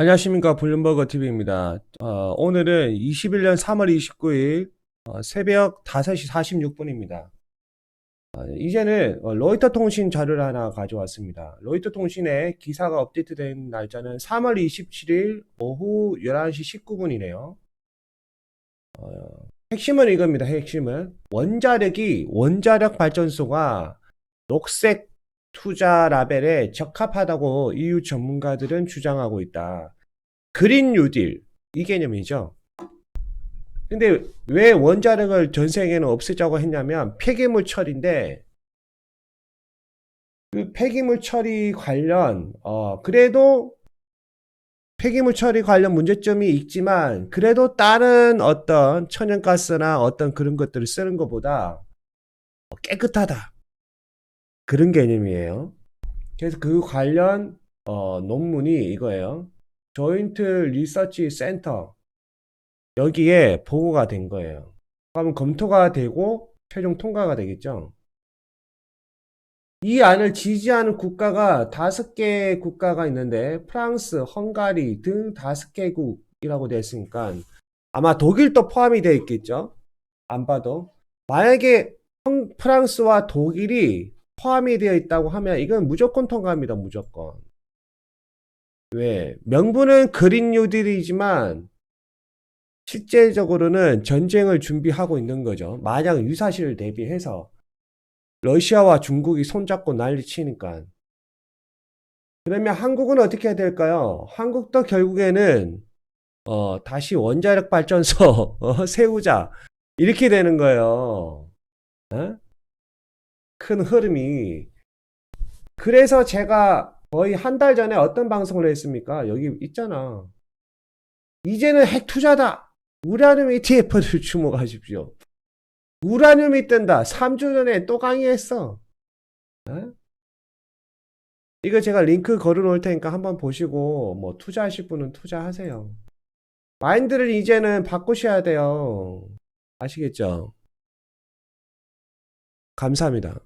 안녕하십니까 블룸버거 TV입니다. 어, 오늘은 21년 3월 29일 어, 새벽 5시 46분입니다. 어, 이제는 어, 로이터 통신 자료를 하나 가져왔습니다. 로이터 통신에 기사가 업데이트된 날짜는 3월 27일 오후 11시 19분이네요. 어, 핵심은 이겁니다. 핵심은 원자력이 원자력 발전소가 녹색 투자 라벨에 적합하다고 EU 전문가들은 주장하고 있다. 그린 뉴딜 이 개념이죠. 근데 왜 원자력을 전 세계는 없애자고 했냐면 폐기물 처리인데 그 폐기물 처리 관련 어 그래도 폐기물 처리 관련 문제점이 있지만 그래도 다른 어떤 천연가스나 어떤 그런 것들을 쓰는 것보다 깨끗하다. 그런 개념이에요. 그래서 그 관련 어, 논문이 이거예요. 조인트 리서치 센터 여기에 보고가 된 거예요. 그러면 검토가 되고 최종 통과가 되겠죠. 이 안을 지지하는 국가가 다섯 개 국가가 있는데 프랑스, 헝가리 등 다섯 개국이라고 되어 있으니까 아마 독일도 포함이 되어 있겠죠. 안 봐도 만약에 헝- 프랑스와 독일이 포함이 되어 있다고 하면 이건 무조건 통과합니다. 무조건. 왜? 명분은 그린 뉴딜이지만 실제적으로는 전쟁을 준비하고 있는 거죠. 만약 유사시를 대비해서 러시아와 중국이 손잡고 난리 치니까. 그러면 한국은 어떻게 해야 될까요? 한국도 결국에는 어, 다시 원자력 발전소 어, 세우자 이렇게 되는 거예요. 어? 큰 흐름이. 그래서 제가 거의 한 달 전에 어떤 방송을 했습니까? 여기 있잖아. 이제는 핵 투자다. 우라늄 ETF를 주목하십시오. 우라늄이 뜬다. 3주 전에 또 강의했어. 어? 이거 제가 링크 걸어 놓을 테니까 한번 보시고 뭐 투자하실 분은 투자하세요. 마인드를 이제는 바꾸셔야 돼요. 아시겠죠? 감사합니다.